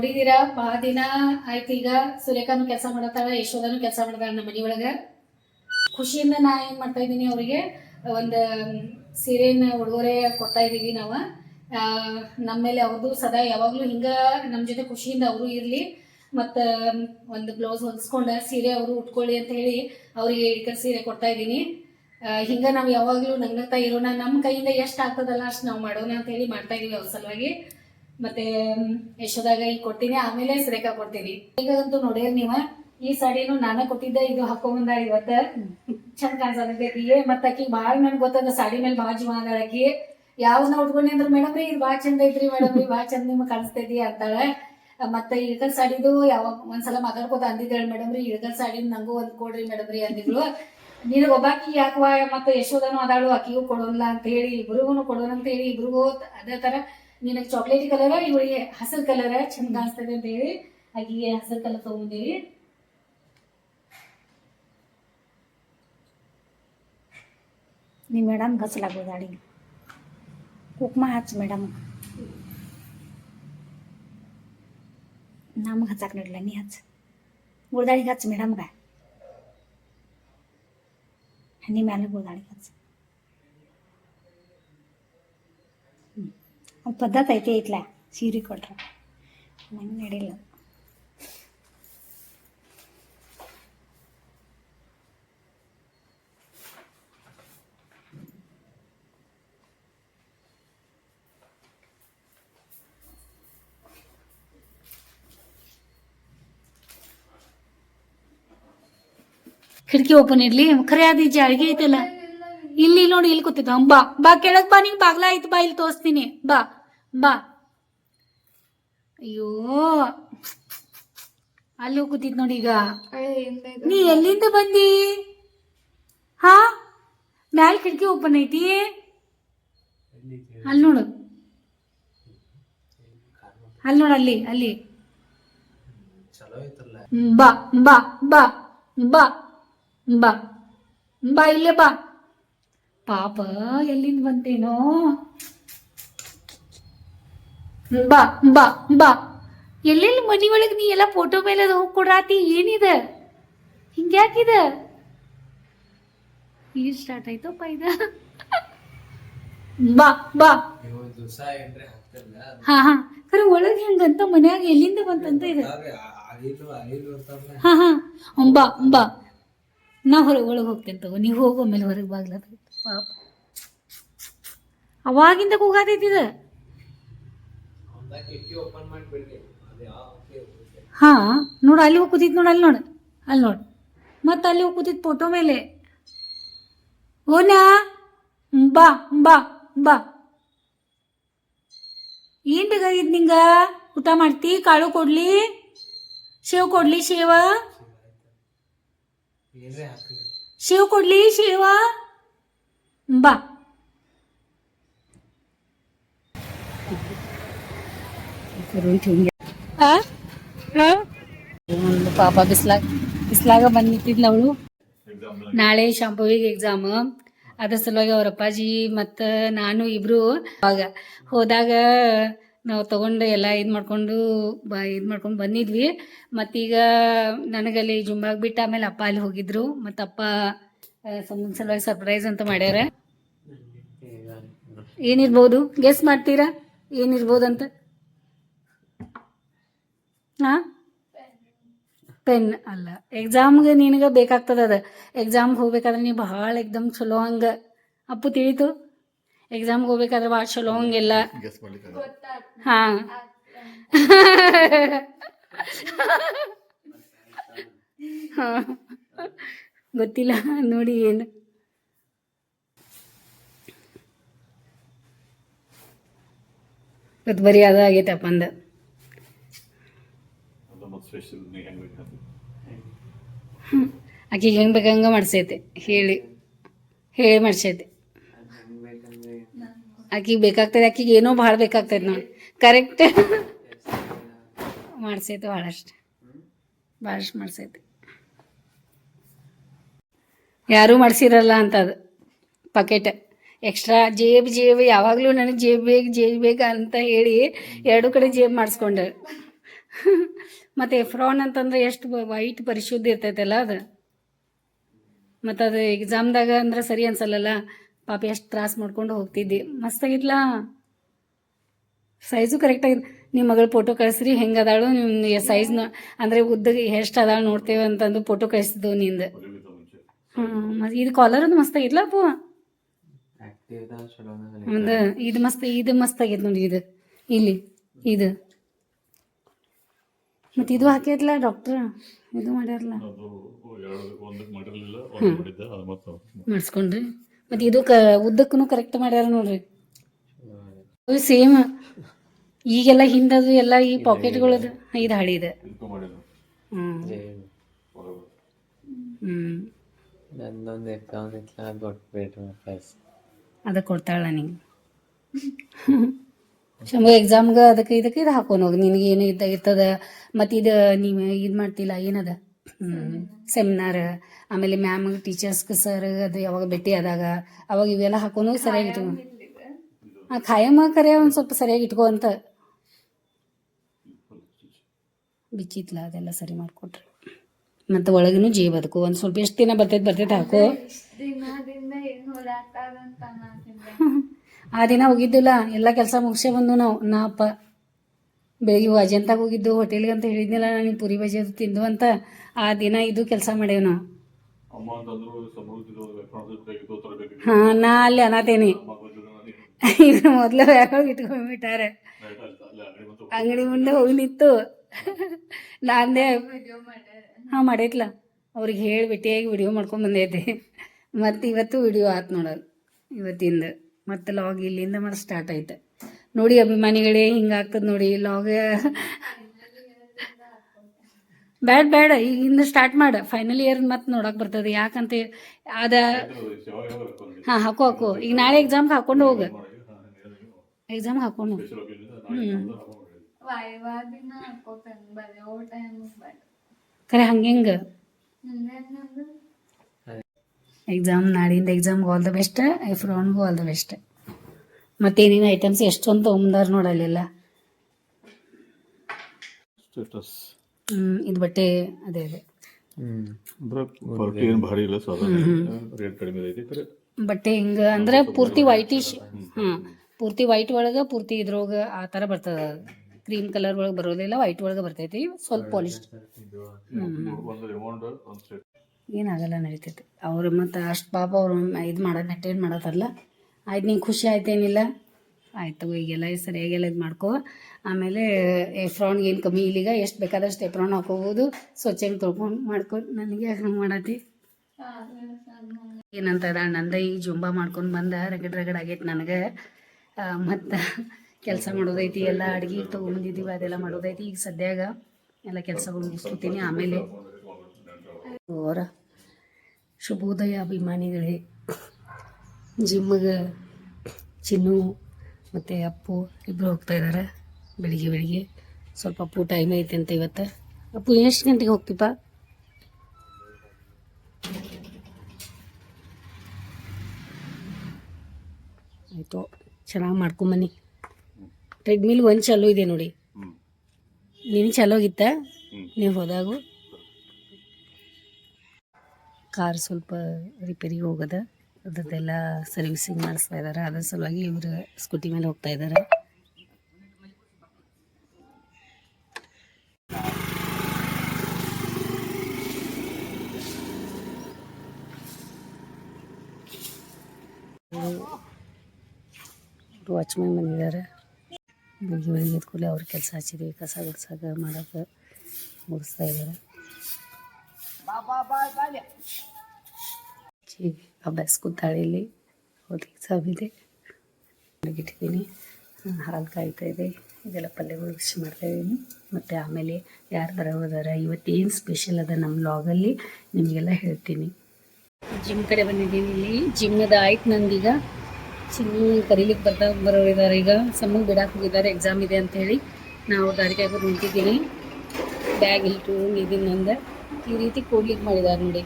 ನೋಡಿದೀರಾ? ಬಹಳ ದಿನ ಆಯ್ತು ಈಗ. ಸುರೇಖಾನು ಕೆಲಸ ಮಾಡತ್ತಾಳ, ಯಶೋಧನು ಕೆಲಸ ಮಾಡ್ತಾಳ ನಮ್ಮ ಮನಿ ಒಳಗ ಖುಷಿಯಿಂದ ನಾ ಏನು ಮಾಡ್ತಾ ಇದ್ದೀನಿ ಅವರಿಗೆ, ಒಂದು ಸೀರೆನ ಉಡುಗೊರೆ ಕೊಡ್ತಾ ಇದ್ದೀವಿ ನಾವು. ನಮ್ಮ ಮೇಲೆ ಅವ್ರದ್ದು ಸದಾ ಯಾವಾಗಲೂ ಹಿಂಗ ನಮ್ಮ ಜೊತೆ ಖುಷಿಯಿಂದ ಅವರು ಇರಲಿ. ಮತ್ತು ಒಂದು ಬ್ಲೌಸ್ ಹೊಲಿಸ್ಕೊಂಡು ಸೀರೆ ಅವರು ಉಟ್ಕೊಳ್ಳಿ ಅಂತ ಹೇಳಿ ಅವರಿಗೆ ಇಡ್ಕರ್ ಸೀರೆ ಕೊಡ್ತಾ ಇದ್ದೀನಿ. ಹಿಂಗ ನಾವು ಯಾವಾಗಲೂ ನಂಗತ್ತಾ ಇರೋಣ. ನಮ್ಮ ಕೈಯಿಂದ ಎಷ್ಟು ಆಗ್ತದಲ್ಲ ಅಷ್ಟು ನಾವು ಮಾಡೋಣ ಅಂತ ಹೇಳಿ ಮಾಡ್ತಾ ಇದೀವಿ ಅವ್ರ ಸಲುವಾಗಿ. ಮತ್ತೆ ಯಶೋದಾಗ ಈಗ ಕೊಟ್ಟಿನಿ ಆಮೇಲೆ ಸುರೇಖಾ ಕೊಡ್ತೀನಿ. ಈಗಂತೂ ನೋಡಿರಿ ನೀವ, ಈ ಸಾಡಿನು ನಾನೇ ಕೊಟ್ಟಿದ್ದೆ, ಇದು ಹಾಕೊಂಡ್ ಇವತ್ತ. ಚಂದ ಏ, ಮತ್ತ ಆಕಿ ಭಾಳ ನನ್ಗೆ ಗೊತ್ತದ ಸಾಡಿ ಮೇಲೆ ಬಾಳ ಜೀವ ಆಕಿ. ಯಾವ್ದನ್ನ ಉಟ್ಕೊಂಡಿ ಅಂದ್ರೆ, ಮೇಡಮ್ ರೀ, ಇದು ಭಾಳ ಚಂದ ಐತ್ರಿ, ಮೇಡಮ್ ರೀ ಬಾಳ ಚಂದ ನಿಮ್ಗೆ ಕಾಣಿಸ್ತೈತಿ ಅಂತಾಳ. ಮತ್ತೆ ಇಳಕಲ್ ಸಾಡಿದು ಯಾವ ಒಂದ್ಸಲ ಮಾತಾಡ್ಕೋತ ಅಂದಿದ್ದೇಳ, ಮೇಡಮ್ ರೀ, ಇಳಕಲ್ ಸಾಡಿ ನಂಗೂ ಒಂದ್ ಕೊಡ್ರಿ, ಮೇಡಮ್ ರೀ, ಅಂದಿದ್ಳು. ನೀನು ಒಬ್ಬಾಕಿ ಯಾಕವ, ಮತ್ತೆ ಯಶೋದನು ಅದಾಳು, ಆಕಿಗೂ ಕೊಡೋಲ್ಲ ಅಂತ ಹೇಳಿ ಇಬ್ರಿಗೂ ಕೊಡೋಣ ಅಂತ ಹೇಳಿ, ಇಬ್ರಿಗೂ ಅದೇ ತರ ನಿನಗೆ ಚಾಕ್ಲೇಟ್ ಕಲರ್ ಇವಳಿಗೆ ಹಸಿರು ಕಲರ್ ಚಂದ ಕಾಣಿಸ್ತದೆ ಅಂತ ಹೇಳಿ ಆಕಿಗೆ ಹಸಿರು ಕಲರ್ ತಗೊಂಡೀವಿ ನೀ ಮೇಡಮ್ ಹಚ್ಚಲಾಗೋದು ಅಡಿಗೆ. ಕುಕ್ಮ ಹಚ್ಚ ಮೇಡಮ್ ನಮ್ಗೆ ಹಚ್ಚಕ್ಕೆ ನೋಡಿಲ್ಲ ನೀ ಹಚ್ಚ. ಗುಳ್ದಾಳಿಗೆ ಹಚ್ಚ ಮೇಡಮ್ಗೆ ಹನಿ ಮೇಲೆ ಗುಳ್ದಾಳಿಗೆ ಹಚ್ಚ. ಹ್ಞೂ ಪದ್ಧತಿ ಐತೆ ಐತ್ಲ ಸೀರೆ ಕೊಟ್ರೆ. ನಂಗೆ ನಡಿಲ್ಲ ಕಿಟಕಿ ಓಪನ್ ಇರ್ಲಿ, ಖರೆ ಅದು ಜಾಳಿಗೆ ಐತಲ್ಲ. ಇಲ್ಲಿ ನೋಡಿ ಇಲ್ಲಿ ಕೂತಿದ್ದ ಬಾ ಬಾ ಕೆಳಗ್ ಬಾ ನಿಂಗೆ ಬಾಗ್ಲ ಆಯ್ತು ಬಾ ಇಲ್ಲಿ ತೋರಿಸ್ತೀನಿ. ಬಾ ಬಾ. ಅಯ್ಯೋ. ಅಲ್ಲಿ ಕೂತಿದ್ ನೋಡಿ ಈಗ. ನೀ ಎಲ್ಲಿಂದ ಬಂದಿ? ಹಾ? ಮ್ಯಾಲ್ ಕಿಟಕಿ ಓಪನ್ ಐತಿ? ಅಲ್ಲಿ ನೋಡು. ಅಲ್ಲಿ ನೋಡು ಅಲ್ಲಿ ಅಲ್ಲಿ. ಬಾ ಬಾ ಬಾ ಬಾ ಬಾ. ಬಾ ಇಲ್ಲೇ ಬಾ. ಪಾಪ ಎಲ್ಲಿಂದ ಬಂತೇನೋ? ಬಾ ಬಾ ಬಾ. ಎಲ್ಲೆಲ್ಲಿ ಮನಿ ಒಳಗೆ ನೀ ಎಲ್ಲ ಫೋಟೋ ಮೇಲೆ ಹೋಗಿ ಕೊಡಾತಿ ಏನಿದ? ಹಿಂಗ್ಯಾಕಿದ? ಈಗ ಸ್ಟಾರ್ಟ್ ಆಯ್ತಪ್ಪ ಪೈದ ಬಾ ಬಾ. ಹಾ ಹಾ. ಖರೆ ಒಳಗೆ ಹೆಂಗಂತ? ಮನ್ಯಾಗ ಎಲ್ಲಿಂದ ಬಂತಂತ ಇದೆ? ಹಾ ಹಾ. ಬಾ ಬಾ. ನಾ ಹೊರಗೆ ಒಳಗೆ ಹೋಗ್ತೇನೆ ತಗೋ. ನೀವು ಹೋಗೋ ಮೇಲೆ ಹೊರಗೆ ಬಾಗ್ಲ ಪಾಪ. ಅವಾಗಿಂದ ಕೂಗಾತೈತಿದ ಹಾ ನೋಡು ಅಲ್ಲಿ ಹೋಗಿ ಕೂತಿದ್ ನೋಡು ಅಲ್ಲಿ ನೋಡು ಅಲ್ಲಿ ನೋಡು. ಮತ್ತೆ ಅಲ್ಲಿ ಹೋಗಿ ಕೂತಿದ್ ಫೋಟೋ ಮೇಲೆ. ಓನಾ ಬಾ ಬಾ ಬಾ ಏನ್ ಬೇಕಾಗಿದ್ ನಿಂಗ? ಊಟ ಮಾಡ್ತಿ ಕಾಳು ಕೊಡ್ಲಿ ಶೇವ್ ಕೊಡ್ಲಿ ಶೇವ ಶೇವ್ ಕೊಡ್ಲಿ ಶೇವ ಬಾ. ಪಾಪ ಬಿಸ್ಲಾಗ ಬಿಸ್ಲಾಗ ಬಂದು ಅವಳು. ನಾಳೆ ಶಾಂಪುವಿಗೆ ಎಕ್ಸಾಮ್ ಅದ್ರ ಸಲುವಾಗಿ ಅವ್ರ ಅಪ್ಪಾಜಿ ಮತ್ತ ನಾನು ಇಬ್ರು ಅವಾಗ ಹೋದಾಗ ನಾವು ತಗೊಂಡು ಎಲ್ಲ ಇದು ಮಾಡ್ಕೊಂಡು ಬ, ಇದು ಮಾಡ್ಕೊಂಡು ಬಂದಿದ್ವಿ. ಮತ್ತೀಗ ನನಗಲ್ಲಿ ಜುಂಬಾಗ ಆಮೇಲೆ ಅಪ್ಪ ಅಲ್ಲಿ ಹೋಗಿದ್ರು. ಮತ್ತಪ್ಪ ಸಂಬಂಧ ಸಲುವಾಗಿ ಸರ್ಪ್ರೈಸ್ ಅಂತ ಮಾಡ್ಯಾರ. ಏನಿರ್ಬೋದು? ಗೆಸ್ ಮಾಡ್ತೀರಾ? ಏನಿರ್ಬೋದು ಅಂತ ಹಾ ಪೆನ್ ಅಲ್ಲ ಎಕ್ಸಾಮ್ಗೆ ನಿನಗೆ ಬೇಕಾಗ್ತದ ಅದ. ಎಕ್ಸಾಮ್ಗೆ ಹೋಗ್ಬೇಕಾದ್ರೆ ನೀ ಭಾಳ ಎಕ್ದಮ್ ಚಲೋ ಹಂಗ. ಅಪ್ಪು ತಿಳಿತು? ಎಕ್ಸಾಮ್ಗೆ ಹೋಗ್ಬೇಕಾದ್ರೆ ಭಾಳ ಚಲೋ ಹಂಗಿಲ್ಲ. ಹಾ. ಹಾಂ. ಗೊತ್ತಿಲ್ಲ. ನೋಡಿ ಏನು. ಇವತ್ತು ಬರೀ ಅದು ಆಗೈತಪ್ಪ ಅಂದ. ಆಕಿಗೆ ಹೆಂಗೆ ಬೇಕಂಗ ಮಾಡ್ಸೈತೆ. ಹೇಳಿ. ಹೇಳಿ ಮಾಡ್ಸೈತೆ. ಆಕಿಗೆ ಬೇಕಾಗ್ತದೆ ಆಕಿಗೆ ಏನೋ ಭಾಳ ಬೇಕಾಗ್ತದೆ ನೋಡಿ. ಕರೆಕ್ಟ್ ಮಾಡ್ಸೈತೆ ಭಾಳಷ್ಟು. ಭಾಳಷ್ಟು ಮಾಡ್ಸೈತೆ. ಯಾರೂ ಮಾಡಿಸಿರಲ್ಲ ಅಂತ ಅದು ಪಕೆಟ್ ಎಕ್ಸ್ಟ್ರಾ ಜೇಬ್ ಜೇಬ್, ಯಾವಾಗಲೂ ನನಗೆ ಜೇಬ್ ಬೇಕು ಜೇಬ್ ಬೇಕು ಅಂತ ಹೇಳಿ ಎರಡು ಕಡೆ ಜೇಬ್ ಮಾಡಿಸ್ಕೊಂಡೆ. ಮತ್ತು ಎಫ್ರಾನ್ ಅಂತಂದ್ರೆ ಎಷ್ಟು ವೈಟ್ ಪರಿಶುದ್ಧ ಇರ್ತೈತಲ್ಲ ಅದು. ಮತ್ತು ಅದು ಎಕ್ಸಾಮ್ದಾಗ ಅಂದ್ರೆ ಸರಿ ಅನ್ಸಲ್ಲಲ್ಲ. ಪಾಪ ಎಷ್ಟು ತ್ರಾಸ ಮಾಡ್ಕೊಂಡು ಹೋಗ್ತಿದ್ದೆ. ಮಸ್ತಾಗಿತ್ಲಾ ಸೈಜು ಕರೆಕ್ಟಾಗಿ ನಿಮ್ಮ ಮಗಳ ಫೋಟೋ ಕಳಿಸ್ರಿ, ಹೆಂಗೆ ಅದಾಳು ನಿಮ್ಮ ಸೈಜ್ ಅಂದರೆ ಉದ್ದ ಎಷ್ಟು ಅದಾಳು ನೋಡ್ತೇವೆ ಅಂತಂದು ಫೋಟೋ ಕಳಿಸಿದ್ದು ನಿಂದು. ಹ್ಞೂ ಮತ್ತು ಇದು ಕಾಲರ್ ಅದು ಮಸ್ತಾಗಿತ್ಲ ಅಪ್ಪು ಒಂದು ಇದು ಮಸ್ತ್ ಇದು ಮಸ್ತ್ ಆಗೈತೆ ನೋಡಿ ಇದು. ಇಲ್ಲಿ ಇದು. ಮತ್ತೆ ಇದು ಹಾಕೈತ್ಲ ಡಾಕ್ಟರ್ ಇದು ಮಾಡ್ಯಾರಲ್ಲ ಮಾಡಿಸ್ಕೊಂಡ್ರಿ. ಮತ್ತೆ ಮತ್ತು ಇದು ಕ ಉದ್ದಕ್ಕೂ ಕರೆಕ್ಟ್ ಮಾಡ್ಯಾರ ನೋಡ್ರಿ. ಸೇಮ್ ಈಗೆಲ್ಲ ಹಿಂದದು ಎಲ್ಲ ಈ ಪಾಕೆಟ್ಗಳದು ಇದು. ಹಳಿದು ಹ್ಮ್. ಹ್ಞೂ ನಂದೊಂದು ಅದು ಕೊಟ್ಬಿಟ್ರಿ ವಾಪಸ್ ಅದು ಕೊಡ್ತಾಳ ನಿಂಗೆ. ಶಂಭು ಎಕ್ಸಾಮ್ಗೆ ಅದಕ್ಕೆ ಇದಕ್ಕೆ ಇದು ಹಾಕೊಂಡು ಹೋಗಿ. ನಿನಗೆ ಏನು ಇದ್ದ ಇರ್ತದ ಮತ್ತು ಇದು ನೀವು ಇದು ಮಾಡ್ತಿಲ್ಲ ಏನದ? ಸೆಮಿನಾರ್ ಆಮೇಲೆ ಮ್ಯಾಮ್ ಟೀಚರ್ಸ್ಗೆ ಸರ್ ಅದು ಯಾವಾಗ ಭೇಟಿ ಆದಾಗ ಅವಾಗ ಇವೆಲ್ಲ ಹಾಕೊಂಡು ಹೋಗಿ ಸರಿಯಾಗಿ ಇಟ್ಕೊ. ಹಾಂ ಖಾಯಮ ಕರೆ ಒಂದು ಸ್ವಲ್ಪ ಸರಿಯಾಗಿ ಇಟ್ಕೋ ಅಂತ. ಬಿಚ್ಚಿತ್ಲ ಅದೆಲ್ಲ ಸರಿ ಮಾಡಿಕೊಟ್ರಿ. ಮತ್ತು ಒಳಗಿನೂ ಜೀವ ಅದಕ್ಕೂ ಒಂದು ಸ್ವಲ್ಪ ಎಷ್ಟು ದಿನ ಬರ್ತೈತೆ ಬರ್ತೈತೆ ಹಾಕು. ಆ ದಿನ ಹೋಗಿದ್ದಿಲ್ಲ ಎಲ್ಲ ಕೆಲಸ ಮುಗಿಸೇ ಬಂದು ನಾವು. ನಾ ಅಪ್ಪ ಬೆಳಿಗ್ಗೆ ಅಜಂತಾಗ ಹೋಗಿದ್ದು ಹೋಟೆಲ್ಗೆ ಅಂತ ಹೇಳಿದ್ನಿಲ್ಲ ನಾನು ಪುರಿ ಬಜಿ ಅದು ತಿಂದು ಅಂತ. ಆ ದಿನ ಇದು ಕೆಲಸ ಮಾಡೇವು ನಾವು. ಹಾಂ ನಾ ಅಲ್ಲಿ ಅನ್ನತೇನಿ ಬಂದಿದ್ದು ಇವ್ರು ಮೊದಲು ಯಾವಾಗ ಇಟ್ಕೊಂಡ್ಬಿಟ್ಟಾರೆ ಅಂಗಡಿ ಮುಂದೆ ಹೋಗಿ ನಿಂತು. ನಾಂದೇ ಹಾಂ ಮಾಡೈತ್ಲ ಅವ್ರಿಗೆ ಹೇಳಿ ಭೇಟಿಯಾಗಿ ವಿಡಿಯೋ ಮಾಡ್ಕೊಂಡು ಬಂದೈತೆ. ಮತ್ತು ಇವತ್ತು ವಿಡಿಯೋ ಆತು ನೋಡೋದು ಇವತ್ತಿಂದ. ಮತ್ತು ಲಾಗ್ ಇಲ್ಲಿಂದ ಮತ್ತೆ ಸ್ಟಾರ್ಟ್ ಆಯ್ತು. ನೋಡಿ ಅಭಿಮಾನಿಗಳೇ ಹಿಂಗಾಗ್ತದೆ ನೋಡಿ ಲಾಗ್ ಬ್ಯಾಡ ಬೇಡ ಈಗಿಂದ ಸ್ಟಾರ್ಟ್ ಮಾಡ. ಫೈನಲ್ ಇಯರ್ ಮತ್ತೆ ನೋಡಕ್ಕೆ ಬರ್ತದೆ. ಯಾಕಂತ ಅದ ಹಾಂ, ಹಾಕೋ ಹಾಕೋ. ಈಗ ನಾಳೆ ಎಕ್ಸಾಮ್ಗೆ ಹಾಕೊಂಡು ಹೋಗ. ಎಕ್ಸಾಮ್ ಎಕ್ಸಾಮ್ ಹಾಕೊಂಡು ಹೋಗು. ಖರೆ ಹಂಗೆ ಎಕ್ಸಾಮ್ ನಾಳಿಂದ ಎಕ್ಸಾಮ್ಗೆ ಆಲ್ ದ ಬೆಸ್ಟ್ ಐಫ್ರೋನ್ಗೂ ಆಲ್ ದ ಬೆಸ್ಟ್ ಮತ್ತೇನೇನು ಐಟಮ್ಸ್ ಎಷ್ಟೊಂದು ತೊಗೊಂಬಂದಾರ ನೋಡಲಿಲ್ಲ ಇದು ಬಟ್ಟೆ ಅದೇ ಅದೇ. ಬಟ್ಟೆ ಹಿಂಗ ಅಂದ್ರೆ ಪೂರ್ತಿ ವೈಟಿಶ್ ಹ್ಮ್. ಪೂರ್ತಿ ವೈಟ್ ಒಳಗ ಪೂರ್ತಿ ಇದ್ರೊಳಗೆ ಆ ಥರ ಬರ್ತದೆ ಕ್ರೀಮ್ ಕಲರ್ ಒಳಗೆ ಬರೋದಿಲ್ಲ ವೈಟ್ ಒಳಗೆ ಬರ್ತೈತಿ ಸ್ವಲ್ಪ ಪಾಲಿಶ್ ಏನಾಗಲ್ಲ ನಡೀತೈತಿ. ಅವ್ರು ಮತ್ತು ಅಷ್ಟು ಪಾಪ ಅವ್ರು ಇದು ಮಾಡೋದು ಮೇಂಟೈನ್ ಮಾಡೋದಲ್ಲ ಆಯ್ತು ನಿಂಗೆ ಖುಷಿ ಆಯ್ತೇನಿಲ್ಲ ಆಯಿತು ಈಗೆಲ್ಲ ಸರಿಯಾಗೆಲ್ಲ ಇದು ಮಾಡ್ಕೋ. ಆಮೇಲೆ ಎಫ್ರಾನ್ಗೆ ಏನು ಕಮ್ಮಿ ಇಲ್ಲಿಗ ಎಷ್ಟು ಬೇಕಾದಷ್ಟು ಎಫ್ರಾನ್ ಹಾಕೋಬೋದು. ಸ್ವಚ್ಛಂಗೆ ತೊಳ್ಕೊಂಡು ಮಾಡ್ಕೊಂಡು ನನಗೆ ಹಂಗೆ ಮಾಡತ್ತಿ ಏನಂತ ನಂದ ಈಗ ಜುಂಬಾ ಮಾಡ್ಕೊಂಡು ಬಂದ ರಗಡ್ ರಗಡ್ ಆಗೈತೆ ನನಗೆ. ಮತ್ತು ಕೆಲಸ ಮಾಡೋದೈತಿ, ಎಲ್ಲ ಅಡುಗೆ ತೊಗೊಂಡಿದ್ದೀವಿ ಅದೆಲ್ಲ ಮಾಡೋದೈತಿ. ಈಗ ಸದ್ಯಾಗ ಎಲ್ಲ ಕೆಲಸಗಳು ಮುಗಿಸ್ಕೊತೀನಿ. ಆಮೇಲೆ ಅವರ ಶುಭೋದಯ ಅಭಿಮಾನಿಗಳೇ ಜಿಮ್ಗೆ ಚಿನ್ನು ಮತ್ತು ಅಪ್ಪು ಇಬ್ಬರು ಹೋಗ್ತಾ ಇದ್ದಾರೆ ಬೆಳಿಗ್ಗೆ ಬೆಳಿಗ್ಗೆ ಸ್ವಲ್ಪ ಅಪ್ಪು ಟೈಮ್ ಐತೆ ಅಂತ ಇವತ್ತು. ಅಪ್ಪು, ಎಷ್ಟು ಗಂಟೆಗೆ ಹೋಗ್ತೀಪ ಆಯಿತು, ಚೆನ್ನಾಗಿ ಮಾಡ್ಕೊಂಬನ್ನಿ ಟ್ರೆಡ್ಮಿಲ್ ಒಂದು ಚಲೋ ಇದೆ ನೋಡಿ. ನೀನು ಚಾಲೂ ಆಗಿತ್ತಾ ನೀವು ಹೋದಾಗು. ಕಾರ್ ಸ್ವಲ್ಪ ರಿಪೇರಿಗೆ ಹೋಗದ. ಅದರದ್ದೆಲ್ಲ ಸರ್ವಿಸಿಂಗ್ ಮಾಡಿಸ್ತಾ ಇದ್ದಾರೆ ಅದ್ರ ಸಲುವಾಗಿ ಇವರು ಸ್ಕೂಟಿ ಮೇಲೆ ಹೋಗ್ತಾ ಇದ್ದಾರೆ ವಾಚ್ಮ್ಯಾನ್ ಬಂದಿದ್ದಾರೆ. ಬೆಳಿಗ್ಗೆ ಬೆಳಿಗ್ಗೆ ಕೂಡಲೇ ಅವ್ರ ಕೆಲಸ ಹಚ್ಚಿದ್ವಿ. ಕಸ ಗುಡ್ಸಾಕ ಮಾಡಕ್ಕೆ ಮುಗಿಸ್ತಾ ಇದ್ದಾರೆ ಅಭ್ಯಾಸ ಕೂತಾಳೆ ಇಲ್ಲಿ. ಅವ್ರ ಎಕ್ಸಾಮ್ ಇದೆ. ಇಟ್ಟಿದ್ದೀನಿ ಹಾಲು ಕಾಯ್ತಾ ಇದೆ. ಇದೆಲ್ಲ ಪಲ್ಯಗಳು ವಿಶ್ ಮಾಡ್ತಾ ಇದ್ದೀನಿ. ಮತ್ತು ಆಮೇಲೆ ಯಾರು ಬರೋದಾರ ಇವತ್ತೇನು ಸ್ಪೆಷಲ್ ಅದ ನಮ್ಮ ಲಾಗಲ್ಲಿ ನಿಮಗೆಲ್ಲ ಹೇಳ್ತೀನಿ. ಜಿಮ್ ಕಡೆ ಬಂದಿದ್ದೀನಿ ಇಲ್ಲಿ. ಜಿಮ್ಮದ ಆಯ್ತು ನಂದೀಗ ಚಿನ್ನಿ ಕರೀಲಿಕ್ಕೆ ಬರ್ತಾ ಬರೋರಿದ್ದಾರೆ. ಈಗ ಸಮ್ಮ ಬಿಡಕ್ಕೆ ಹೋಗಿದ್ದಾರೆ. ಎಕ್ಸಾಮ್ ಇದೆ ಅಂತ ಹೇಳಿ ನಾವು ಗಾಡಿ ಕಾಯ್ಕೊಂಡು ನಿಂತಿದ್ದೀನಿ ಬ್ಯಾಗ್ ಇಟ್ಟು ಇದೀನಿ ನಂದು ಈ ರೀತಿ ಕೂಡ್ಲಿಕ್ಕೆ ಮಾಡಿದ್ದಾರೆ ನೋಡಿ.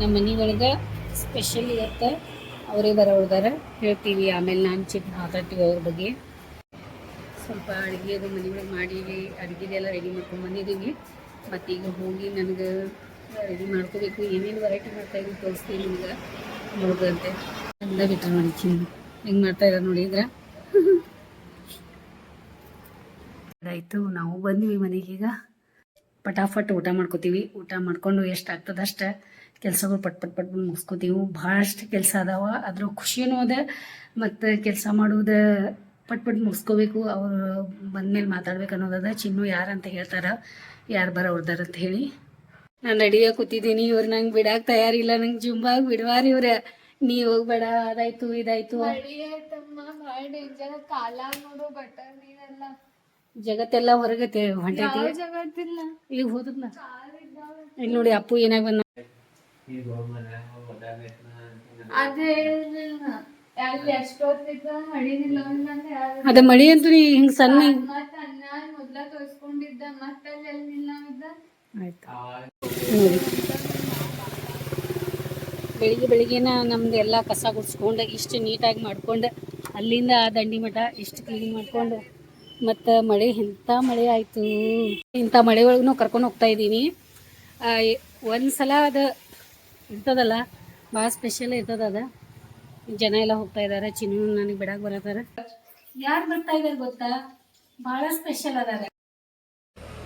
ನಮ್ಮ ಮನೆ ಒಳಗೆ ಸ್ಪೆಷಲ್ ಇವತ್ತು ಅವರೇ ಬರೋರಿದ್ದಾರೆ. ಹೇಳ್ತೀವಿ, ಆಮೇಲೆ ನಾನು ಚಿಕ್ಕ ಮಾತಾಡ್ತೀವಿ ಅವ್ರ ಬಗ್ಗೆ. ಸ್ವಲ್ಪ ಅಡುಗೆ ಅದು ಮನೆ ಒಳಗೆ ಮಾಡಿ, ಅಡುಗೆದೆಲ್ಲ ರೆಡಿ ಮಾಡ್ಕೊಂಡು ಬಂದಿದ್ದೀವಿ. ಮತ್ತು ಈಗ ಹೋಗಿ ನನಗೆ ರೆಡಿ ಮಾಡ್ಕೋಬೇಕು. ಏನೇನು ವೆರೈಟಿ ಮಾಡ್ತಾ ಇದ್ದೀವಿ ತೋರಿಸ್ತೀನಿ ನಿಮ್ಗೆ. ನೋಡ್ದಂತೆ ಎಲ್ಲ ಬಿಟ್ಟರೆ ನೋಡಿ ಚಿನ್ನ. ಹೆಂಗೆ ಮಾಡ್ತಾ ಇದ್ದಾರೆ ನೋಡಿ ಇದ್ರ. ಆಯಿತು, ನಾವು ಬಂದ್ವಿ ಮನೆಗೆ ಈಗ. ಪಟಾಫಟ್ ಊಟ ಮಾಡ್ಕೋತೀವಿ. ಊಟ ಮಾಡ್ಕೊಂಡು ಎಷ್ಟು ಆಗ್ತದೆ ಅಷ್ಟು. ಕೆಲಸಗಳು ಪಟ್ ಪಟ್ ಪಟ್ ಮುಗಿಸ್ಕೋತೀವಿ. ಭಾಳಷ್ಟು ಕೆಲಸ ಅದಾವ. ಅದ್ರ ಖುಷಿನೂ ಅದ. ಮತ್ತು ಕೆಲಸ ಮಾಡೋದು ಪಟ್ ಪಟ್ ಮುಗಿಸ್ಕೋಬೇಕು. ಅವರು ಬಂದ್ಮೇಲೆ ಮಾತಾಡ್ಬೇಕು ಅನ್ನೋದದ. ಚಿನ್ನು ಯಾರಂತ ಹೇಳ್ತಾರ, ಯಾರು ಬರೋ ಅವ್ರದಾರ ಅಂತ ಹೇಳಿ. ನಾನು ರೆಡಿಯಾಗಿ ಕೂತಿದ್ದೀನಿ. ಇವ್ರು ನಂಗೆ ಬಿಡಾಕ ತಯಾರಿಲ್ಲ. ನಂಗೆ ಜುಂಬಾಗ್ ಬಿಡವಾರಿ ಇವ್ರ. ನೀ ಹೋಗ್ಬೇಡ ಅದಾಯ್ತು ಇದಾಯ್ತು. ಜಗತ್ತೆಲ್ಲ ಹೊರಗತ್ತೆ ಹೊಂಟೈತಿ. ಜಗತ್ತಿಲ್ಲ? ಈಗ ಹೋದದ್ನ ಇಲ್ಲಿ ನೋಡಿ ಅಪ್ಪು ಏನಾಗ ಬಂದ. ಅದೇ ಮಳಿ ಅಂತೂ ಹಿಂಗ ಸಣ್ಣ ಮೊದ್ಲ ತೋರಿಸ್ಕೊಂಡಿದ್ದ ಮತ್ತ ಆಯ್ತು. ನೋಡಿ. ಬೆಳಿಗ್ಗೆ ಬೆಳಿಗ್ಗೆನ ನಮ್ದು ಎಲ್ಲ ಕಸ ಗುಡ್ಸ್ಕೊಂಡು ಇಷ್ಟು ನೀಟಾಗಿ ಮಾಡ್ಕೊಂಡು ಅಲ್ಲಿಂದ ಆ ದಂಡಿ ಮಠ ಇಷ್ಟು ಕ್ಲೀನ್ ಮಾಡ್ಕೊಂಡು ಮತ್ತು ಮಳೆ ಇಂಥ ಮಳೆ ಆಯಿತು. ಇಂಥ ಮಳೆ ಒಳಗೂ ಕರ್ಕೊಂಡು ಹೋಗ್ತಾ ಇದ್ದೀನಿ. ಒಂದು ಸಲ ಅದು ಇರ್ತದಲ್ಲ ಭಾಳ ಸ್ಪೆಷಲ್ ಇರ್ತದ ಅದ. ಜನ ಎಲ್ಲ ಹೋಗ್ತಾ ಇದ್ದಾರೆ ಚಿನ್ನು ನನಗೆ ಬಿಡಕ್ಕೆ ಬರತ್ತಾರ. ಯಾರು ಬರ್ತಾ ಇದ್ದಾರೆ ಗೊತ್ತಾ? ಭಾಳ ಸ್ಪೆಷಲ್ ಅದಾರ.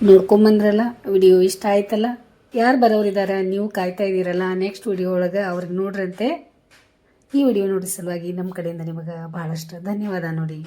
ನೋಡ್ಕೊಂಬಂದ್ರಲ್ಲ ವಿಡಿಯೋ ಇಷ್ಟ ಆಯ್ತಲ್ಲ? ಯಾರು ಬರೋರಿದ್ದಾರೆ? ನೀವು ಕಾಯ್ತಾ ಇದ್ದೀರಲ್ಲ ನೆಕ್ಸ್ಟ್ ವಿಡಿಯೋ ಒಳಗೆ ಅವ್ರಿಗೆ ನೋಡ್ರಂತೆ. ಈ ವಿಡಿಯೋ ನೋಡಿದ ಸಲುವಾಗಿ ನಮ್ಮ ಕಡೆಯಿಂದ ನಿಮಗೆ ಭಾಳಷ್ಟು ಧನ್ಯವಾದ ನೋಡಿ.